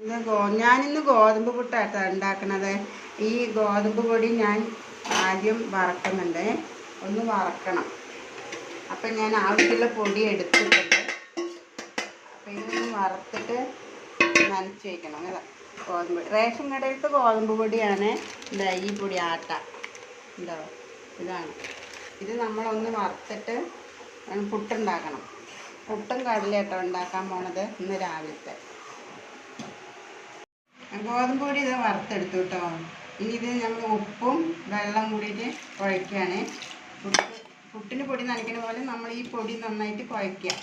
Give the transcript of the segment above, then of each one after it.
ഇന്ന് ഗോ ഞാനിന്ന് ഗോതമ്പ് പുട്ടാട്ടോ ഉണ്ടാക്കണത്. ഈ ഗോതമ്പ് പൊടി ഞാൻ ആദ്യം വറക്കുന്നുണ്ട്. ഒന്ന് വറക്കണം. അപ്പം ഞാൻ ആവശ്യമുള്ള പൊടി എടുത്തിട്ടുണ്ട്. അപ്പം ഇതൊന്ന് വറുത്തിട്ട് നനച്ച് വയ്ക്കണം ഇതാ ഗോതമ്പ് റേഷൻ കടയിലത്തെ ഗോതമ്പ് പൊടിയാണ് ഇതാ ഈ പൊടി ആട്ട. ഉണ്ടോ ഇതാണ്. ഇത് നമ്മളൊന്ന് വറുത്തിട്ട് പുട്ടുണ്ടാക്കണം. പുട്ടും കടലയാട്ടോ ഉണ്ടാക്കാൻ പോണത് ഇന്ന് രാവിലത്തെ. ഗോതമ്പ് പൊടി ഇത് വറുത്തെടുത്തു കേട്ടോ. ഇനി ഇത് നമ്മൾ ഉപ്പും വെള്ളം കൂടിയിട്ട് കുഴക്കുകയാണ് പുട്ട് പുട്ടിന് പൊടി നനയ്ക്കുന്ന പോലെ നമ്മൾ ഈ പൊടി നന്നായിട്ട് കുഴക്കുക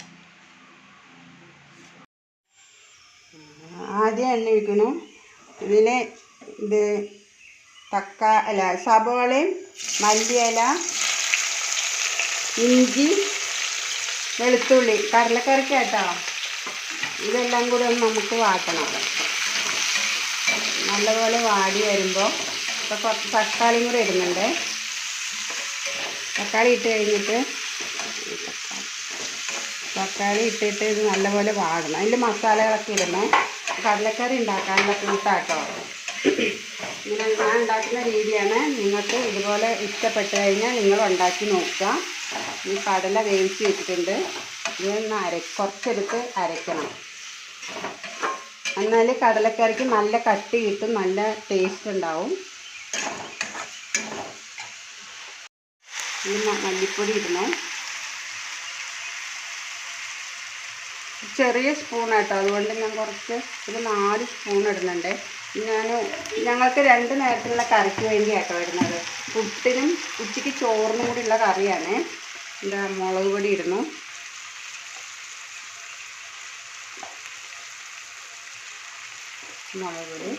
ആദ്യം എണ്ണ ഒഴിക്കണം. ഇതിൽ ഇത് തക്കാ അല്ല സബോളയും മല്ലിയില ഇഞ്ചി വെളുത്തുള്ളി കടലക്കറിക്കാട്ടോ ഇതെല്ലാം കൂടെ ഒന്ന് നമുക്ക് വാട്ടണം. നല്ലപോലെ വാടി വരുമ്പോൾ ഇപ്പോൾ കുറച്ച് തക്കാളിയും കൂടെ ഇടുന്നുണ്ട്. തക്കാളി ഇട്ട് കഴിഞ്ഞിട്ട് തക്കാളി ഇട്ടിട്ട് ഇത് നല്ലപോലെ വാടണം. അതിൽ മസാലകളൊക്കെ ഇടണേ. കടലക്കറി ഉണ്ടാക്കാനുള്ള കൂട്ടാട്ടോ ഇങ്ങനെ ഞാൻ ഉണ്ടാക്കുന്ന രീതിയാണ്. നിങ്ങൾക്ക് ഇതുപോലെ ഇഷ്ടപ്പെട്ട് കഴിഞ്ഞാൽ നിങ്ങൾ ഉണ്ടാക്കി നോക്കുക. ഈ കടല വേവിച്ച് വെച്ചിട്ടുണ്ട്. ഇതൊന്ന് അര കുറച്ചെടുത്ത് അരയ്ക്കണം. എന്നാൽ കടലക്കറിക്ക് നല്ല കട്ടി കിട്ടും നല്ല ടേസ്റ്റ് ഉണ്ടാവും. ഇത് മല്ലിപ്പൊടി ഇടണം. ചെറിയ സ്പൂൺ കേട്ടോ അതുകൊണ്ട് ഞാൻ കുറച്ച് ഒരു നാല് സ്പൂൺ ഇടുന്നുണ്ട്. ഞാൻ ഞങ്ങൾക്ക് രണ്ട് നേരത്തിലുള്ള കറിക്ക് വേണ്ടി ആട്ടോ ഇടുന്നത്. പുട്ടിനും ഉച്ചയ്ക്ക് ചോറിനും കൂടിയുള്ള കറിയാണ്. എന്താ മുളക് പൊടി ഇടുന്നു. മുളക് പൊടി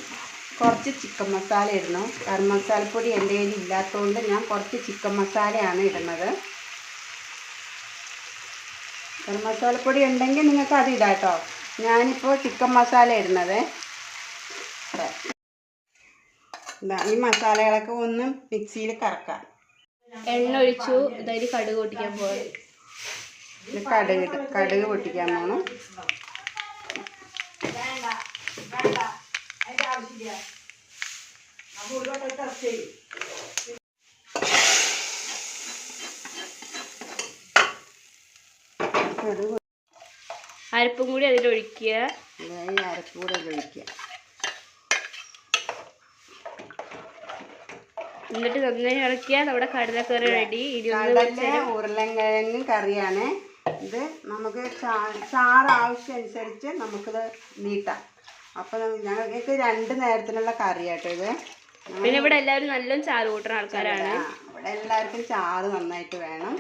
കുറച്ച് ചിക്കൻ മസാല ഇടണം. ഗരം മസാലപ്പൊടി എന്റെ കയ്യിൽ ഇല്ലാത്തതുകൊണ്ട് ഞാൻ കുറച്ച് ചിക്കൻ മസാലയാണ് ഇടുന്നത്. ഗരം മസാലപ്പൊടി ഉണ്ടെങ്കിൽ നിങ്ങൾക്ക് അത് ഇടാം കേട്ടോ. ഞാനിപ്പോൾ ചിക്കൻ മസാല ഇടുന്നത്. ഈ മസാലകളൊക്കെ ഒന്ന് മിക്സിയിൽ കറക്കാം. എണ്ണ ഒഴിച്ചു. ഇതായത് കടുക് പൊട്ടിക്കാൻ പോകാം കടുക് കടുക് പൊട്ടിക്കാൻ പോകണം അരപ്പും കൂടി അതിലൊഴിക്കുക. അരപ്പും അരപ്പൂടെ ഒഴിക്കുക എന്നിട്ട് നന്നായി ഇളക്കിയാൽ നമ്മുടെ കടലക്കറി റെഡി ഉരുളൻകിഴങ്ങ് കറിയാണ്. ഇത് നമുക്ക് ചാറ് ആവശ്യം അനുസരിച്ച് നമുക്കിത് നീട്ടാം. അപ്പോൾ ഞങ്ങൾക്ക് രണ്ട് നേരത്തിനുള്ള കറിയാട്ടോ ഇത്. പിന്നെ ഇവിടെ എല്ലാവരും നല്ല ചാറ് കൂട്ടുന്ന ആൾക്കാരാണ്. ഇവിടെ എല്ലാവർക്കും ചാറ് നന്നായിട്ട് വേണം.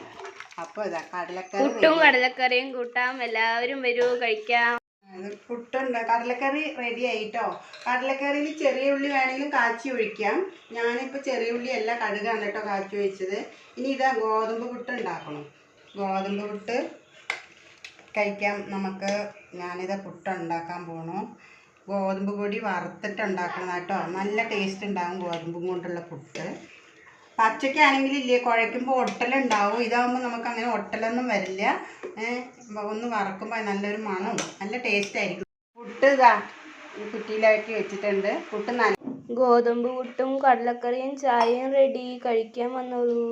അപ്പോൾ ഇതാ കടലക്കറി പുട്ടും കടലക്കറിയും കൂട്ടാം. എല്ലാവരും വരൂ കഴിക്കാം. പുട്ടുണ്ട്. കടലക്കറി റെഡി ആയിട്ടോ? കടലക്കറിയിൽ ചെറിയ ഉള്ളി വേണമെങ്കിലും കാച്ചി ഒഴിക്കാം. ഞാനിപ്പോൾ ചെറിയ ഉള്ളി അല്ല കടുകാണ് കേട്ടോ കാച്ചി ഒഴിച്ചത്. ഇനി ഇതാ ഗോതമ്പ് പുട്ട് ഉണ്ടാക്കണം. ഗോതമ്പ് പുട്ട് കഴിക്കാം. നമുക്ക് ഞാനിത് പുട്ട് ഉണ്ടാക്കാൻ പോണു. ഗോതമ്പ് പൊടി വറുത്തിട്ടുണ്ടാക്കണം കേട്ടോ. നല്ല ടേസ്റ്റ് ഉണ്ടാകും ഗോതമ്പും കൊണ്ടുള്ള പുട്ട്. പച്ചക്കാണെങ്കിൽ ഇല്ലേ കുഴയ്ക്കുമ്പോൾ ഒട്ടലുണ്ടാവും ഇതാകുമ്പോൾ നമുക്ക് അങ്ങനെ ഒട്ടലൊന്നും വരില്ല. ഒന്ന് വറക്കുമ്പോൾ നല്ലൊരു മണവും നല്ല ടേസ്റ്റ് ആയിരിക്കും. പുട്ട് ഇതാ ഈ കുറ്റിയിലാക്കി വെച്ചിട്ടുണ്ട്. പുട്ട് നല്ല ഗോതമ്പ് പുട്ടും കടലക്കറിയും ചായയും റെഡി കഴിക്കാൻ വന്നോളൂ.